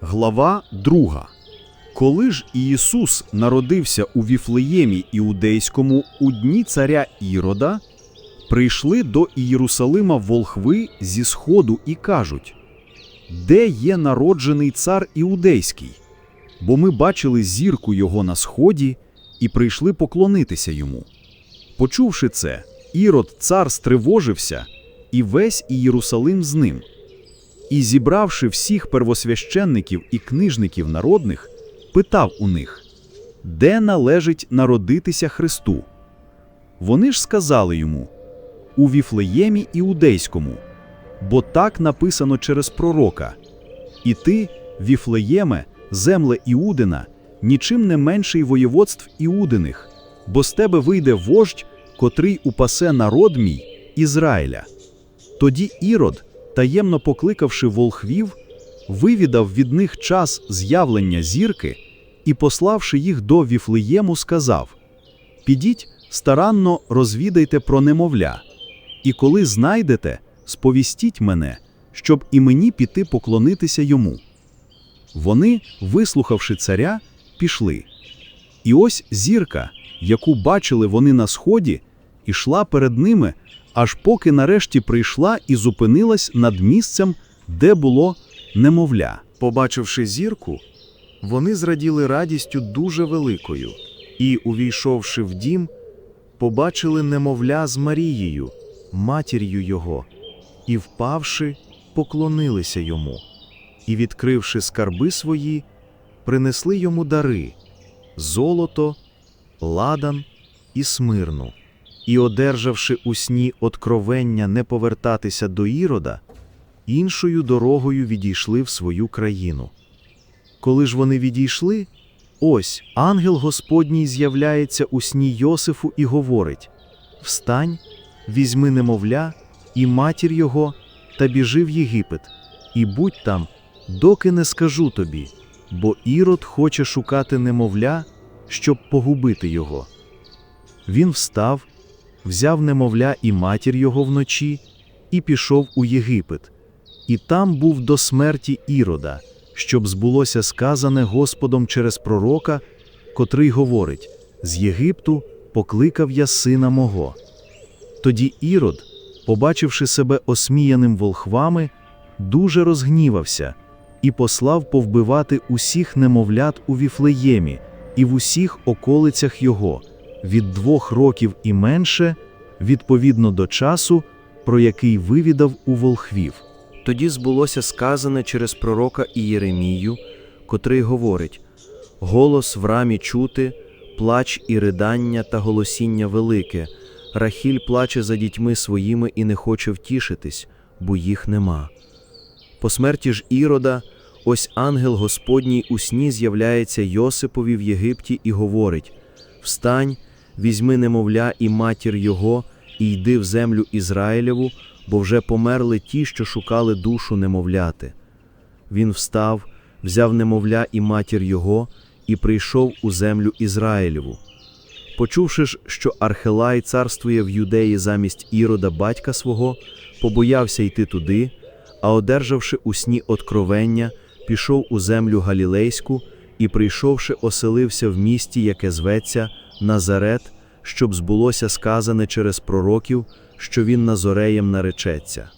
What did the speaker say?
Глава 2. Коли ж Ісус народився у Віфлеємі Іудейському у дні царя Ірода, прийшли до Ієрусалима волхви зі сходу і кажуть: Де є народжений цар Іудейський? Бо ми бачили зірку його на сході і прийшли поклонитися йому. Почувши це, Ірод цар стривожився, і весь Ієрусалим з ним. І, зібравши всіх первосвященників і книжників народних, питав у них, де належить народитися Христу. Вони ж сказали йому у Віфлеємі Іудейському, бо так написано через пророка. І ти, Віфлеєме, земле Іудина, нічим не менший воєводств Іудиних, бо з тебе вийде вождь, котрий упасе народ мій Ізраїля. Тоді Ірод, таємно покликавши волхвів, вивідав від них час з'явлення зірки і, пославши їх до Віфлеєму, сказав: Підіть, старанно розвідайте про немовля, і коли знайдете, сповістіть мене, щоб і мені піти поклонитися йому. Вони, вислухавши царя, пішли. І ось зірка, яку бачили вони на сході, ішла перед ними, аж поки нарешті прийшла і зупинилась над місцем, де було немовля. Побачивши зірку, вони зраділи радістю дуже великою і, увійшовши в дім, побачили немовля з Марією, матір'ю його, і, впавши, поклонилися йому, і, відкривши скарби свої, принесли йому дари золото, ладан і смирну. І, одержавши у сні откровення не повертатися до Ірода, іншою дорогою відійшли в свою країну. Коли ж вони відійшли, ось ангел Господній з'являється у сні Йосифу і говорить: Встань, візьми немовля і матір його, та біжи в Єгипет, і будь там, доки не скажу тобі, бо Ірод хоче шукати немовля, щоб погубити його. Він встав, взяв немовля і матір його вночі, і пішов у Єгипет, і там був до смерті Ірода, щоб збулося сказане Господом через пророка, котрий говорить: З Єгипту покликав я сина мого. Тоді Ірод, побачивши себе осміяним волхвами, дуже розгнівався і послав повбивати усіх немовлят у Віфлеємі і в усіх околицях його, від двох років і менше, відповідно до часу, про який вивідав у волхвів. Тоді збулося сказане через пророка Ієремію, котрий говорить: Голос в рамі чути, плач і ридання та голосіння велике. Рахіль плаче за дітьми своїми і не хоче втішитись, бо їх нема. По смерті ж Ірода, ось ангел Господній у сні з'являється Йосипові в Єгипті і говорить: Встань, візьми немовля і матір його, і йди в землю Ізраїлеву, бо вже померли ті, що шукали душу немовляти. Він встав, взяв немовля і матір його, і прийшов у землю Ізраїлеву. Почувши ж, що Архелай царствує в юдеї замість Ірода батька свого, побоявся йти туди, а одержавши у сні откровення, пішов у землю Галілейську і, прийшовши, оселився в місті, яке зветься Назарет, щоб збулося сказане через пророків, що він Назореєм наречеться.